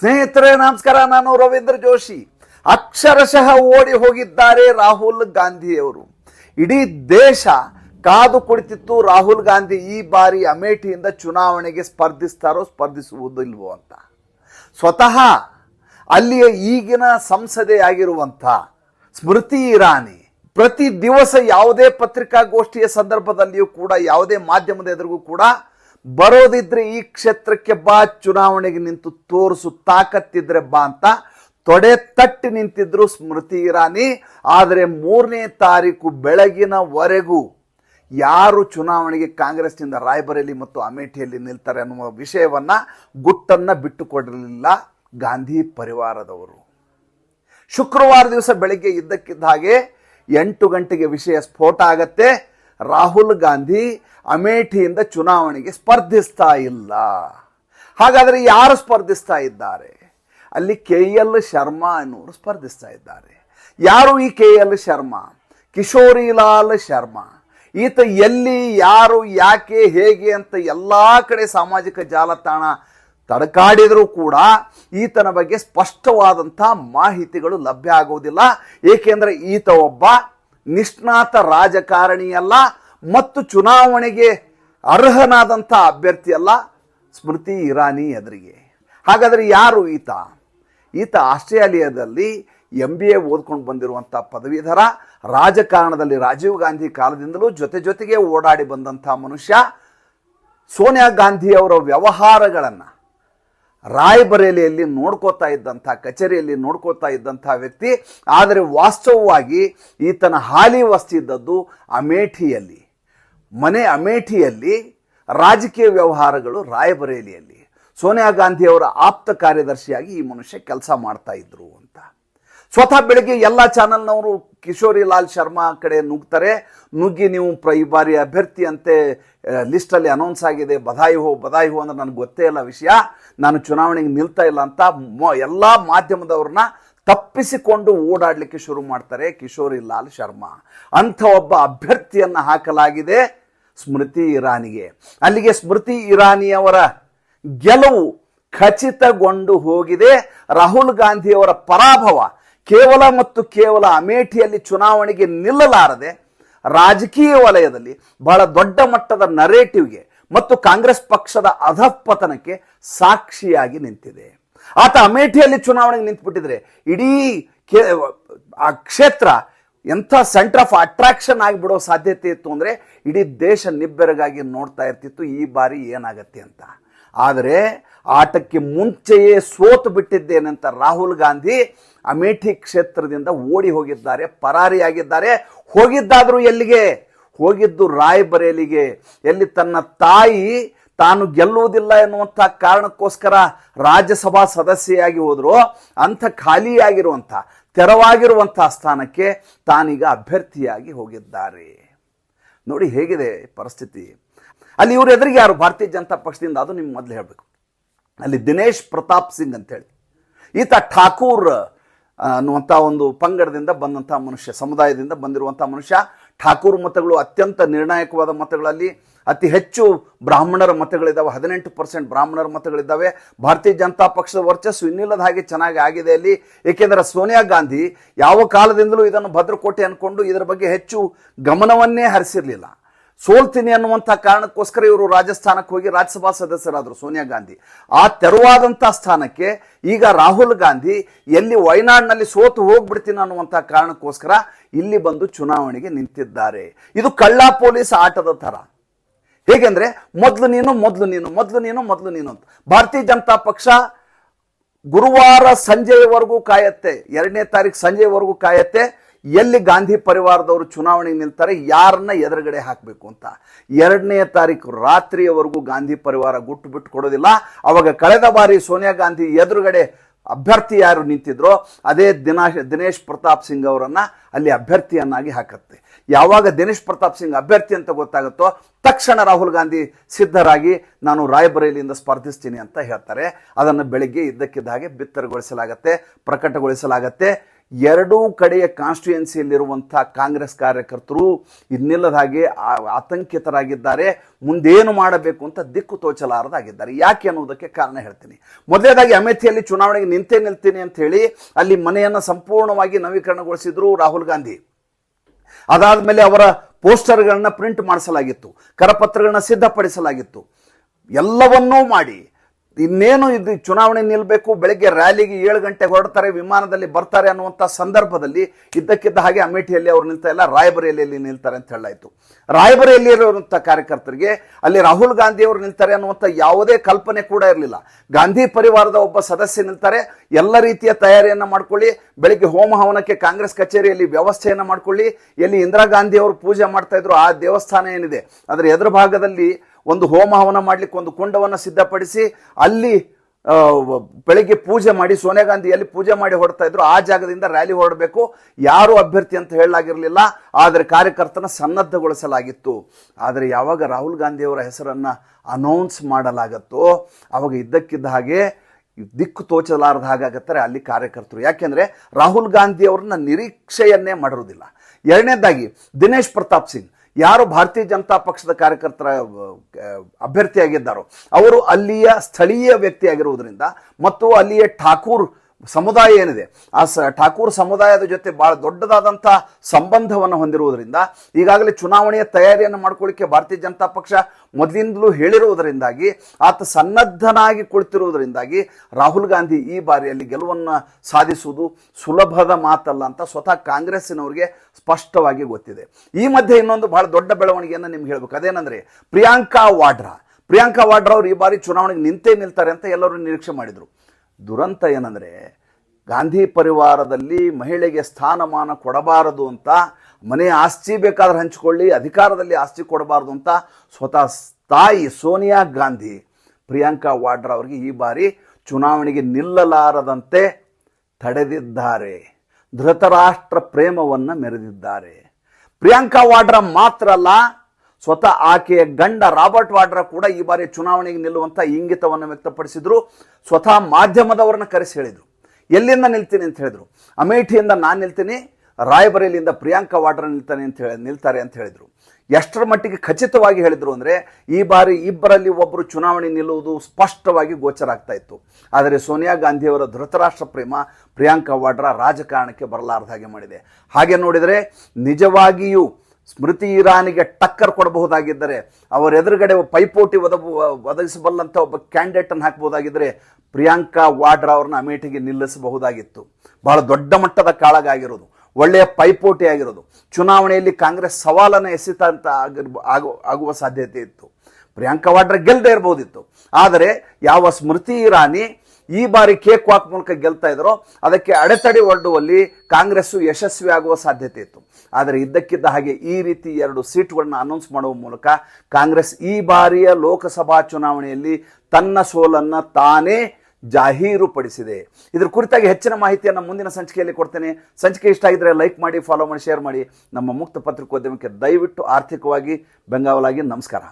ಸ್ನೇಹಿತರೆ, ನಮಸ್ಕಾರ. ನಾನು ರವೀಂದ್ರ ಜೋಶಿ. ಅಕ್ಷರಶಃ ಓಡಿ ಹೋಗಿದ್ದಾರೆ ರಾಹುಲ್ ಗಾಂಧಿಯವರು. ಇಡೀ ದೇಶ ಕಾದು ಕುಳಿತಿತ್ತು ರಾಹುಲ್ ಗಾಂಧಿ ಈ ಬಾರಿ ಅಮೇಠಿಯಿಂದ ಚುನಾವಣೆಗೆ ಸ್ಪರ್ಧಿಸ್ತಾರೋ, ಸ್ಪರ್ಧಿಸುವುದಿಲ್ವೋ ಅಂತ. ಸ್ವತಃ ಅಲ್ಲಿಯ ಈಗಿನ ಸಂಸದೆಯಾಗಿರುವಂಥ ಸ್ಮೃತಿ ಇರಾನಿ ಪ್ರತಿ ದಿವಸ ಯಾವುದೇ ಪತ್ರಿಕಾಗೋಷ್ಠಿಯ ಸಂದರ್ಭದಲ್ಲಿಯೂ ಕೂಡ, ಯಾವುದೇ ಮಾಧ್ಯಮದ ಎದುರಿಗೂ ಕೂಡ ಬರೋದಿದ್ರೆ ಈ ಕ್ಷೇತ್ರಕ್ಕೆ ಬಾ, ಚುನಾವಣೆಗೆ ನಿಂತು ತೋರಿಸು, ತಾಕತ್ತಿದ್ರೆ ಬಾ ಅಂತ ತೊಡೆ ತಟ್ಟಿ ನಿಂತಿದ್ರು ಸ್ಮೃತಿ ಇರಾನಿ. ಆದರೆ ಮೂರನೇ ತಾರೀಕು ಬೆಳಗಿನವರೆಗೂ ಯಾರು ಚುನಾವಣೆಗೆ ಕಾಂಗ್ರೆಸ್ನಿಂದ ರಾಯ್ಬರೇಲಿ ಮತ್ತು ಅಮೇಠಿಯಲ್ಲಿ ನಿಲ್ತಾರೆ ಅನ್ನುವ ವಿಷಯವನ್ನು ಗುಟ್ಟನ್ನು ಬಿಟ್ಟುಕೊಡಲಿಲ್ಲ ಗಾಂಧಿ ಪರಿವಾರದವರು. ಶುಕ್ರವಾರ ದಿವಸ ಬೆಳಗ್ಗೆ ಇದ್ದಕ್ಕಿದ್ದ ಹಾಗೆ ಎಂಟು ಗಂಟೆಗೆ ವಿಷಯ ಸ್ಫೋಟ ಆಗತ್ತೆ. ರಾಹುಲ್ ಗಾಂಧಿ ಅಮೇಠಿಯಿಂದ ಚುನಾವಣೆಗೆ ಸ್ಪರ್ಧಿಸ್ತಾ ಇಲ್ಲ. ಹಾಗಾದರೆ ಯಾರು ಸ್ಪರ್ಧಿಸ್ತಾ ಇದ್ದಾರೆ? ಅಲ್ಲಿ ಕೆ ಎಲ್ ಶರ್ಮಾ ಅನ್ನೋರು ಸ್ಪರ್ಧಿಸ್ತಾ ಇದ್ದಾರೆ. ಯಾರು ಈ ಕೆ ಎಲ್ ಶರ್ಮಾ? ಕಿಶೋರಿಲಾಲ್ ಶರ್ಮಾ. ಈತ ಎಲ್ಲಿ, ಯಾರು, ಯಾಕೆ, ಹೇಗೆ ಅಂತ ಎಲ್ಲ ಕಡೆ ಸಾಮಾಜಿಕ ಜಾಲತಾಣ ತಡಕಾಡಿದರೂ ಕೂಡ ಈತನ ಬಗ್ಗೆ ಸ್ಪಷ್ಟವಾದಂಥ ಮಾಹಿತಿಗಳು ಲಭ್ಯ ಆಗುವುದಿಲ್ಲ. ಏಕೆಂದರೆ ಈತ ಒಬ್ಬ ನಿಷ್ಣಾತ ರಾಜಕಾರಣಿಯಲ್ಲ ಮತ್ತು ಚುನಾವಣೆಗೆ ಅರ್ಹನಾದಂಥ ಅಭ್ಯರ್ಥಿಯಲ್ಲ ಸ್ಮೃತಿ ಇರಾನಿ ಎದುರಿಗೆ. ಹಾಗಾದರೆ ಯಾರು ಈತ? ಈತ ಆಸ್ಟ್ರೇಲಿಯಾದಲ್ಲಿ ಎಂ ಬಿ ಎ ಓದ್ಕೊಂಡು ಬಂದಿರುವಂಥ ಪದವೀಧರ, ರಾಜಕಾರಣದಲ್ಲಿ ರಾಜೀವ್ ಗಾಂಧಿ ಕಾಲದಿಂದಲೂ ಜೊತೆ ಜೊತೆಗೆ ಓಡಾಡಿ ಬಂದಂಥ ಮನುಷ್ಯ ಸೋನಿಯಾ ಗಾಂಧಿ ಅವರ ವ್ಯವಹಾರಗಳನ್ನು ರಾಯಬರೇಲಿಯಲ್ಲಿ ನೋಡ್ಕೋತಾ ಇದ್ದಂಥ, ಕಚೇರಿಯಲ್ಲಿ ನೋಡ್ಕೋತಾ ಇದ್ದಂಥ ವ್ಯಕ್ತಿ, ಆದರೆ ವಾಸ್ತವವಾಗಿ ಈತನ ಹಾಲಿ ವಸ್ತಿ ಇದ್ದದ್ದು ಅಮೇಠಿಯಲ್ಲಿ. ಮನೆ ಅಮೇಠಿಯಲ್ಲಿ, ರಾಜಕೀಯ ವ್ಯವಹಾರಗಳು ರಾಯಬರೇಲಿಯಲ್ಲಿ. ಸೋನಿಯಾ ಗಾಂಧಿಯವರ ಆಪ್ತ ಕಾರ್ಯದರ್ಶಿಯಾಗಿ ಈ ಮನುಷ್ಯ ಕೆಲಸ ಮಾಡ್ತಾ ಇದ್ರು ಅಂತ. ಸ್ವತಃ ಬೆಳಗ್ಗೆ ಎಲ್ಲ ಚಾನಲ್ನವರು ಕಿಶೋರಿ ಲಾಲ್ ಶರ್ಮಾ ಕಡೆ ನುಗ್ತಾರೆ. ನುಗ್ಗಿ ನೀವು ಪ್ರ ಈ ಬಾರಿ ಅಭ್ಯರ್ಥಿ ಅಂತೆ ಲಿಸ್ಟಲ್ಲಿ ಅನೌನ್ಸ್ ಆಗಿದೆ, ಬದಾಯಿ ಹೋ ಬದಾಯಿ ಹೋ ಅಂದ್ರೆ ನನಗೆ ಗೊತ್ತೇ ಇಲ್ಲ ವಿಷಯ. ನಾನು ಚುನಾವಣೆಗೆ ನಿಲ್ತಾ ಇಲ್ಲ ಅಂತ ಮೊ- ಎಲ್ಲ ಮಾಧ್ಯಮದವ್ರನ್ನ ತಪ್ಪಿಸಿಕೊಂಡು ಓಡಾಡಲಿಕ್ಕೆ ಶುರು ಮಾಡ್ತಾರೆ ಕಿಶೋರಿ ಲಾಲ್ ಶರ್ಮಾ. ಅಂಥ ಒಬ್ಬ ಅಭ್ಯರ್ಥಿಯನ್ನು ಹಾಕಲಾಗಿದೆ ಸ್ಮೃತಿ ಇರಾನಿಗೆ. ಅಲ್ಲಿಗೆ ಸ್ಮೃತಿ ಇರಾನಿಯವರ ಗೆಲುವು ಖಚಿತಗೊಂಡು ಹೋಗಿದೆ. ರಾಹುಲ್ ಗಾಂಧಿಯವರ ಪರಾಭವ ಕೇವಲ ಮತ್ತು ಕೇವಲ ಅಮೇಠಿಯಲ್ಲಿ ಚುನಾವಣೆಗೆ ನಿಲ್ಲಲಾರದೆ ರಾಜಕೀಯ ವಲಯದಲ್ಲಿ ಬಹಳ ದೊಡ್ಡ ಮಟ್ಟದ ನರೇಟಿವ್ಗೆ ಮತ್ತು ಕಾಂಗ್ರೆಸ್ ಪಕ್ಷದ ಅಧಃಪತನಕ್ಕೆ ಸಾಕ್ಷಿಯಾಗಿ ನಿಂತಿದೆ. ಆತ ಅಮೇಠಿಯಲ್ಲಿ ಚುನಾವಣೆಗೆ ನಿಂತುಬಿಟ್ಟಿದ್ರೆ ಇಡೀ ಕೇ, ಆ ಕ್ಷೇತ್ರ ಎಂಥ ಸೆಂಟರ್ ಆಫ್ ಅಟ್ರಾಕ್ಷನ್ ಆಗಿಬಿಡೋ ಸಾಧ್ಯತೆ ಇತ್ತು ಅಂದರೆ ಇಡೀ ದೇಶ ನಿಬ್ಬೆರಗಾಗಿ ನೋಡ್ತಾ ಇರ್ತಿತ್ತು, ಈ ಬಾರಿ ಏನಾಗತ್ತೆ ಅಂತ. ಆದರೆ ಆಟಕ್ಕೆ ಮುಂಚೆಯೇ ಸೋತು ಬಿಟ್ಟಿದ್ದೇನಂತ ರಾಹುಲ್ ಗಾಂಧಿ ಅಮೇಠಿ ಕ್ಷೇತ್ರದಿಂದ ಓಡಿ ಹೋಗಿದ್ದಾರೆ, ಪರಾರಿಯಾಗಿದ್ದಾರೆ. ಹೋಗಿದ್ದಾದರೂ ಎಲ್ಲಿಗೆ? ಹೋಗಿದ್ದು ರಾಯ್ಬರೇಲಿಗೆ. ಎಲ್ಲಿ ತನ್ನ ತಾಯಿ ತಾನು ಗೆಲ್ಲುವುದಿಲ್ಲ ಎನ್ನುವಂಥ ಕಾರಣಕ್ಕೋಸ್ಕರ ರಾಜ್ಯಸಭಾ ಸದಸ್ಯೆಯಾಗಿ ಹೋದರು. ಅಂಥ ಖಾಲಿಯಾಗಿರುವಂಥ, ತೆರವಾಗಿರುವಂಥ ಸ್ಥಾನಕ್ಕೆ ತಾನೀಗ ಅಭ್ಯರ್ಥಿಯಾಗಿ ಹೋಗಿದ್ದಾರೆ. ನೋಡಿ ಹೇಗಿದೆ ಪರಿಸ್ಥಿತಿ. ಅಲ್ಲಿ ಇವ್ರ ಎದುರಿಗೆ ಯಾರು? ಭಾರತೀಯ ಜನತಾ ಪಕ್ಷದಿಂದ ಅದು ನಿಮ್ಗೆ ಮೊದಲು ಹೇಳಬೇಕು. ಅಲ್ಲಿ ದಿನೇಶ್ ಪ್ರತಾಪ್ ಸಿಂಗ್ ಅಂತೇಳಿ. ಈತ ಠಾಕೂರ್ ಅನ್ನುವಂಥ ಒಂದು ಪಂಗಡದಿಂದ ಬಂದಂಥ ಮನುಷ್ಯ, ಸಮುದಾಯದಿಂದ ಬಂದಿರುವಂಥ ಮನುಷ್ಯ. ಠಾಕೂರ್ ಮತಗಳು ಅತ್ಯಂತ ನಿರ್ಣಾಯಕವಾದ ಮತಗಳಲ್ಲಿ ಅತಿ ಹೆಚ್ಚು ಬ್ರಾಹ್ಮಣರ ಮತಗಳಿದ್ದಾವೆ ಹದಿನೆಂಟು ಪರ್ಸೆಂಟ್ ಬ್ರಾಹ್ಮಣರ ಮತಗಳಿದ್ದಾವೆ ಭಾರತೀಯ ಜನತಾ ಪಕ್ಷದ ವರ್ಚಸ್ಸು ಇನ್ನಿಲ್ಲದ ಹಾಗೆ ಚೆನ್ನಾಗಿ ಆಗಿದೆ ಅಲ್ಲಿ. ಏಕೆಂದರೆ ಸೋನಿಯಾ ಗಾಂಧಿ ಯಾವ ಕಾಲದಿಂದಲೂ ಇದನ್ನು ಭದ್ರಕೋಟೆ ಅಂದ್ಕೊಂಡು ಇದರ ಬಗ್ಗೆ ಹೆಚ್ಚು ಗಮನವನ್ನೇ ಹರಿಸಿರಲಿಲ್ಲ. ಸೋಲ್ತೀನಿ ಅನ್ನುವಂಥ ಕಾರಣಕ್ಕೋಸ್ಕರ ಇವರು ರಾಜಸ್ಥಾನಕ್ಕೆ ಹೋಗಿ ರಾಜ್ಯಸಭಾ ಸದಸ್ಯರಾದರು, ಸೋನಿಯಾ ಗಾಂಧಿ. ಆ ತೆರವಾದಂಥ ಸ್ಥಾನಕ್ಕೆ ಈಗ ರಾಹುಲ್ ಗಾಂಧಿ ಎಲ್ಲಿ ವಯನಾಡ್ನಲ್ಲಿ ಸೋತು ಹೋಗ್ಬಿಡ್ತೀನಿ ಅನ್ನುವಂಥ ಕಾರಣಕ್ಕೋಸ್ಕರ ಇಲ್ಲಿ ಬಂದು ಚುನಾವಣೆಗೆ ನಿಂತಿದ್ದಾರೆ. ಇದು ಕಳ್ಳ ಪೊಲೀಸ್ ಆಟದ ಥರ. ಹೇಗೆಂದರೆ ಮೊದಲು ನೀನು ಮೊದಲು ನೀನು ಮೊದಲು ನೀನು ಮೊದಲು ನೀನು ಅಂತ. ಭಾರತೀಯ ಜನತಾ ಪಕ್ಷ ಗುರುವಾರ ಸಂಜೆಯವರೆಗೂ ಕಾಯತ್ತೆ, ಎರಡನೇ ತಾರೀಕು ಸಂಜೆಯವರೆಗೂ ಕಾಯತ್ತೆ. ಎಲ್ಲಿ ಗಾಂಧಿ ಪರಿವಾರದವರು ಚುನಾವಣೆಗೆ ನಿಲ್ತಾರೆ, ಯಾರನ್ನ ಎದುರುಗಡೆ ಹಾಕಬೇಕು ಅಂತ. ಎರಡನೇ ತಾರೀಕು ರಾತ್ರಿಯವರೆಗೂ ಗಾಂಧಿ ಪರಿವಾರ ಗುಟ್ಟು ಬಿಟ್ಟು ಕೊಡೋದಿಲ್ಲ. ಅವಾಗ ಕಳೆದ ಬಾರಿ ಸೋನಿಯಾ ಗಾಂಧಿ ಎದುರುಗಡೆ ಅಭ್ಯರ್ಥಿ ಯಾರು ನಿಂತಿದ್ರೋ, ಅದೇ ದಿನಾಶ್, ದಿನೇಶ್ ಪ್ರತಾಪ್ ಸಿಂಗ್ ಅವರನ್ನ ಅಲ್ಲಿ ಅಭ್ಯರ್ಥಿಯನ್ನಾಗಿ ಹಾಕತ್ತೆ. ಯಾವಾಗ ದಿನೇಶ್ ಪ್ರತಾಪ್ ಸಿಂಗ್ ಅಭ್ಯರ್ಥಿ ಅಂತ ಗೊತ್ತಾಗುತ್ತೋ, ತಕ್ಷಣ ರಾಹುಲ್ ಗಾಂಧಿ ಸಿದ್ಧರಾಗಿ ನಾನು ರಾಯಬರೇಲಿಯಿಂದ ಸ್ಪರ್ಧಿಸ್ತೀನಿ ಅಂತ ಹೇಳ್ತಾರೆ. ಅದನ್ನು ಬೆಳಿಗ್ಗೆ ಇದ್ದಕ್ಕಿದ್ದ ಹಾಗೆ ಬಿತ್ತರಗೊಳಿಸಲಾಗತ್ತೆ, ಪ್ರಕಟಗೊಳಿಸಲಾಗತ್ತೆ. ಎರಡೂ ಕಡೆಯ ಕಾನ್ಸ್ಟಿಟ್ಯೂಯೆನ್ಸಿಯಲ್ಲಿರುವಂಥ ಕಾಂಗ್ರೆಸ್ ಕಾರ್ಯಕರ್ತರು ಇನ್ನಿಲ್ಲದ ಹಾಗೆ ಆತಂಕಿತರಾಗಿದ್ದಾರೆ. ಮುಂದೇನು ಮಾಡಬೇಕು ಅಂತ ದಿಕ್ಕು ತೋಚಲಾರದಾಗಿದ್ದಾರೆ. ಯಾಕೆ ಅನ್ನೋದಕ್ಕೆ ಕಾರಣ ಹೇಳ್ತೀನಿ. ಮೊದಲನೇದಾಗಿ ಅಮೇಥಿಯಲ್ಲಿ ಚುನಾವಣೆಗೆ ನಿಂತೇ ನಿಲ್ತೀನಿ ಅಂತ ಹೇಳಿ ಅಲ್ಲಿ ಮನೆಯನ್ನು ಸಂಪೂರ್ಣವಾಗಿ ನವೀಕರಣಗೊಳಿಸಿದ್ರು ರಾಹುಲ್ ಗಾಂಧಿ. ಅದಾದ ಮೇಲೆ ಅವರ ಪೋಸ್ಟರ್ಗಳನ್ನ ಪ್ರಿಂಟ್ ಮಾಡಿಸಲಾಗಿತ್ತು. ಕರಪತ್ರಗಳನ್ನ ಸಿದ್ಧಪಡಿಸಲಾಗಿತ್ತು. ಎಲ್ಲವನ್ನೂ ಮಾಡಿ ಇನ್ನೇನು ಇದು ಚುನಾವಣೆ ನಿಲ್ಲಬೇಕು ಬೆಳಗ್ಗೆ ರ್ಯಾಲಿಗೆ ಏಳು ಗಂಟೆಗೆ ಹೊರಡ್ತಾರೆ, ವಿಮಾನದಲ್ಲಿ ಬರ್ತಾರೆ ಅನ್ನುವಂಥ ಸಂದರ್ಭದಲ್ಲಿ ಇದ್ದಕ್ಕಿದ್ದ ಹಾಗೆ ಅಮೇಠಿಯಲ್ಲಿ ಅವ್ರು ನಿಲ್ತಾ ಇಲ್ಲ ರಾಯಬರೇಲಿಯಲ್ಲಿ ನಿಲ್ತಾರೆ ಅಂತ ಹೇಳಾಯ್ತು ರಾಯಬರೇಲಿಯಲ್ಲಿ ಇರುವಂಥ ಕಾರ್ಯಕರ್ತರಿಗೆ ಅಲ್ಲಿ ರಾಹುಲ್ ಗಾಂಧಿ ಅವರು ನಿಲ್ತಾರೆ ಅನ್ನುವಂಥ ಯಾವುದೇ ಕಲ್ಪನೆ ಕೂಡ ಇರಲಿಲ್ಲ. ಗಾಂಧಿ ಪರಿವಾರದ ಒಬ್ಬ ಸದಸ್ಯ ನಿಲ್ತಾರೆ, ಎಲ್ಲ ರೀತಿಯ ತಯಾರಿಯನ್ನು ಮಾಡ್ಕೊಳ್ಳಿ, ಬೆಳಿಗ್ಗೆ ಹೋಮ ಹವನಕ್ಕೆ ಕಾಂಗ್ರೆಸ್ ಕಚೇರಿಯಲ್ಲಿ ವ್ಯವಸ್ಥೆಯನ್ನು ಮಾಡ್ಕೊಳ್ಳಿ, ಎಲ್ಲಿ ಇಂದಿರಾ ಗಾಂಧಿ ಅವರು ಪೂಜೆ ಮಾಡ್ತಾ ಇದ್ರು, ಆ ದೇವಸ್ಥಾನ ಏನಿದೆ, ಅದರ ಎದುರು ಭಾಗದಲ್ಲಿ ಒಂದು ಹೋಮ ಹವನ ಮಾಡ್ಲಿಕ್ಕೆ ಒಂದು ಕುಂಡವನ್ನು ಸಿದ್ಧಪಡಿಸಿ ಅಲ್ಲಿ ಬೆಳಗ್ಗೆ ಪೂಜೆ ಮಾಡಿ, ಸೋನಿಯಾ ಗಾಂಧಿಯಲ್ಲಿ ಪೂಜೆ ಮಾಡಿ ಹೊಡ್ತಾ ಇದ್ರು. ಆ ಜಾಗದಿಂದ ರ್ಯಾಲಿ ಹೊರಡಬೇಕು. ಯಾರು ಅಭ್ಯರ್ಥಿ ಅಂತ ಹೇಳಲಾಗಿರಲಿಲ್ಲ. ಆದರೆ ಕಾರ್ಯಕರ್ತನ ಸನ್ನದ್ಧಗೊಳಿಸಲಾಗಿತ್ತು. ಆದರೆ ಯಾವಾಗ ರಾಹುಲ್ ಗಾಂಧಿಯವರ ಹೆಸರನ್ನು ಅನೌನ್ಸ್ ಮಾಡಲಾಗತ್ತೋ, ಅವಾಗ ಇದ್ದಕ್ಕಿದ್ದ ಹಾಗೆ ದಿಕ್ಕು ತೋಚಲಾರದ ಹಾಗಾಗತ್ತಾರೆ ಅಲ್ಲಿ ಕಾರ್ಯಕರ್ತರು. ಯಾಕೆಂದ್ರೆ ರಾಹುಲ್ ಗಾಂಧಿ ಅವ್ರನ್ನ ನಿರೀಕ್ಷೆಯನ್ನೇ ಮಾಡಿರೋದಿಲ್ಲ ಎರಡನೇದಾಗಿ ದಿನೇಶ್ ಪ್ರತಾಪ್ ಸಿಂಗ್. ಯಾರು ಭಾರತೀಯ ಜನತಾ ಪಕ್ಷದ ಕಾರ್ಯಕರ್ತರ ಅಭ್ಯರ್ಥಿಯಾಗಿದ್ದಾರೋ ಅವರು ಅಲ್ಲಿಯ ಸ್ಥಳೀಯ ವ್ಯಕ್ತಿಯಾಗಿರುವುದರಿಂದ ಮತ್ತು ಅಲ್ಲಿಯ ಠಾಕೂರ್ ಸಮುದಾಯ ಏನಿದೆ, ಆ ಸ, ಠಾಕೂರ್ ಸಮುದಾಯದ ಜೊತೆ ಬಹಳ ದೊಡ್ಡದಾದಂಥ ಸಂಬಂಧವನ್ನು ಹೊಂದಿರುವುದರಿಂದ, ಈಗಾಗಲೇ ಚುನಾವಣೆಯ ತಯಾರಿಯನ್ನು ಮಾಡ್ಕೊಳ್ಳಿಕ್ಕೆ ಭಾರತೀಯ ಜನತಾ ಪಕ್ಷ ಮೊದಲಿಂದಲೂ ಹೇಳಿರುವುದರಿಂದಾಗಿ, ಆತ ಸನ್ನದ್ಧನಾಗಿ ಕುಳಿತಿರುವುದರಿಂದಾಗಿ ರಾಹುಲ್ ಗಾಂಧಿ ಈ ಬಾರಿಯಲ್ಲಿ ಗೆಲುವನ್ನು ಸಾಧಿಸುವುದು ಸುಲಭದ ಮಾತಲ್ಲ ಅಂತ ಸ್ವತಃ ಕಾಂಗ್ರೆಸ್ಸಿನವರಿಗೆ ಸ್ಪಷ್ಟವಾಗಿ ಗೊತ್ತಿದೆ. ಈ ಮಧ್ಯೆ ಇನ್ನೊಂದು ಬಹಳ ದೊಡ್ಡ ಬೆಳವಣಿಗೆಯನ್ನು ನಿಮ್ಗೆ ಹೇಳ್ಬೇಕು. ಅದೇನಂದ್ರೆ, ಪ್ರಿಯಾಂಕಾ ವಾಡ್ರಾ. ಪ್ರಿಯಾಂಕಾ ವಾಡ್ರಾ ಅವರು ಈ ಬಾರಿ ಚುನಾವಣೆಗೆ ನಿಂತೇ ನಿಲ್ತಾರೆ ಅಂತ ಎಲ್ಲರೂ ನಿರೀಕ್ಷೆ ಮಾಡಿದರು. ದುರಂತ ಏನಂದರೆ ಗಾಂಧಿ ಪರಿವಾರದಲ್ಲಿ ಮಹಿಳೆಗೆ ಸ್ಥಾನಮಾನ ಕೊಡಬಾರದು ಅಂತ, ಮನೆ ಆಸ್ತಿ ಬೇಕಾದ್ರೆ ಹಂಚಿಕೊಳ್ಳಿ, ಅಧಿಕಾರದಲ್ಲಿ ಆಸ್ತಿ ಕೊಡಬಾರದು ಅಂತ ಸ್ವತಃ ತಾಯಿ ಸೋನಿಯಾ ಗಾಂಧಿ, ಪ್ರಿಯಾಂಕಾ ವಾಡ್ರಾ ಅವರಿಗೆ ಈ ಬಾರಿ ಚುನಾವಣೆಗೆ ನಿಲ್ಲಲಾರದಂತೆ ತಡೆದಿದ್ದಾರೆ. ಧೃತರಾಷ್ಟ್ರ ಪ್ರೇಮವನ್ನು ಮೆರೆದಿದ್ದಾರೆ. ಪ್ರಿಯಾಂಕಾ ವಾಡ್ರಾ ಮಾತ್ರ ಅಲ್ಲ ಸ್ವತಃ ಆಕೆಯ ಗಂಡ ರಾಬರ್ಟ್ ವಾಡ್ರಾ ಕೂಡ ಈ ಬಾರಿ ಚುನಾವಣೆಗೆ ನಿಲ್ಲುವಂಥ ಇಂಗಿತವನ್ನು ವ್ಯಕ್ತಪಡಿಸಿದ್ರು. ಸ್ವತಃ ಮಾಧ್ಯಮದವರನ್ನ ಕರೆಸಿ ಹೇಳಿದರು. ಎಲ್ಲಿಂದ ನಿಲ್ತೀನಿ ಅಂತ ಹೇಳಿದರು. ಅಮೇಠಿಯಿಂದ ನಾನು ನಿಲ್ತೀನಿ, ರಾಯಬರೇಲಿಯಿಂದ ಪ್ರಿಯಾಂಕಾ ವಾಡ್ರಾ ನಿಲ್ತಾನೆ ಅಂತ ಹೇಳಿ, ನಿಲ್ತಾರೆ ಅಂತ ಹೇಳಿದರು. ಎಷ್ಟರ ಮಟ್ಟಿಗೆ ಖಚಿತವಾಗಿ ಹೇಳಿದರು ಅಂದರೆ, ಈ ಬಾರಿ ಇಬ್ಬರಲ್ಲಿ ಒಬ್ಬರು ಚುನಾವಣೆ ನಿಲ್ಲುವುದು ಸ್ಪಷ್ಟವಾಗಿ ಗೋಚರ ಆಗ್ತಾ ಇತ್ತು. ಆದರೆ ಸೋನಿಯಾ ಗಾಂಧಿಯವರ ಧೃತರಾಷ್ಟ್ರ ಪ್ರೇಮ ಪ್ರಿಯಾಂಕಾ ವಾಡ್ರಾ ರಾಜಕಾರಣಕ್ಕೆ ಬರಲಾರ್ದ ಹಾಗೆ ಮಾಡಿದೆ. ಹಾಗೆ ನೋಡಿದರೆ ನಿಜವಾಗಿಯೂ ಸ್ಮೃತಿ ಇರಾನಿಗೆ ಟಕ್ಕರ್ ಕೊಡಬಹುದಾಗಿದ್ದರೆ, ಅವರ ಎದುರುಗಡೆ ಪೈಪೋಟಿ ಒದ ಒದಗಿಸಬಲ್ಲಂಥ ಒಬ್ಬ ಕ್ಯಾಂಡಿಡೇಟನ್ನು ಹಾಕಬಹುದಾಗಿದ್ದರೆ, ಪ್ರಿಯಾಂಕಾ ವಾಡ್ರಾ ಅವ್ರನ್ನ ಅಮೇಠಿಗೆ ನಿಲ್ಲಿಸಬಹುದಾಗಿತ್ತು. ಬಹಳ ದೊಡ್ಡ ಮಟ್ಟದ ಕಾಳಗಾಗಿರೋದು ಒಳ್ಳೆಯ ಪೈಪೋಟಿ ಆಗಿರೋದು. ಚುನಾವಣೆಯಲ್ಲಿ ಕಾಂಗ್ರೆಸ್ ಸವಾಲನ್ನು ಎಸೆತ ಅಂತ ಆಗುವ ಸಾಧ್ಯತೆ ಇತ್ತು. ಪ್ರಿಯಾಂಕಾ ವಾಡ್ರಾ ಗೆಲ್ಲದೆ ಇರಬಹುದಿತ್ತು. ಆದರೆ, ಯಾವ ಸ್ಮೃತಿ ಇರಾನಿ ಈ ಬಾರಿ ಕೇಕ್ ವಾಕ್ ಮೂಲಕ ಗೆಲ್ತಾ ಇದ್ರು, ಅದಕ್ಕೆ ಅಡೆತಡೆ ಒಡ್ಡುವಲ್ಲಿ ಕಾಂಗ್ರೆಸ್ಸು ಯಶಸ್ವಿ ಆಗುವ ಸಾಧ್ಯತೆ ಇತ್ತು. ಆದರೆ ಇದ್ದಕ್ಕಿದ್ದ ಹಾಗೆ ಈ ರೀತಿ ಎರಡು ಸೀಟುಗಳನ್ನು ಅನೌನ್ಸ್ ಮಾಡುವ ಮೂಲಕ ಕಾಂಗ್ರೆಸ್ ಈ ಬಾರಿಯ ಲೋಕಸಭಾ ಚುನಾವಣೆಯಲ್ಲಿ ತನ್ನ ಸೋಲನ್ನು ತಾನೇ ಜಾಹೀರುಪಡಿಸಿದೆ. ಇದರ ಕುರಿತಾಗಿ ಹೆಚ್ಚಿನ ಮಾಹಿತಿಯನ್ನು ಮುಂದಿನ ಸಂಚಿಕೆಯಲ್ಲಿ ಕೊಡ್ತೇನೆ. ಸಂಚಿಕೆ ಇಷ್ಟ ಆಗಿದ್ರೆ ಲೈಕ್ ಮಾಡಿ ಫಾಲೋ ಮಾಡಿ ಶೇರ್ ಮಾಡಿ. ನಮ್ಮ ಮುಕ್ತ ಪತ್ರಿಕೋದ್ಯಮಕ್ಕೆ ದಯವಿಟ್ಟು ಆರ್ಥಿಕವಾಗಿ ಬೆಂಗಾವಲಾಗಿ ನಮಸ್ಕಾರ.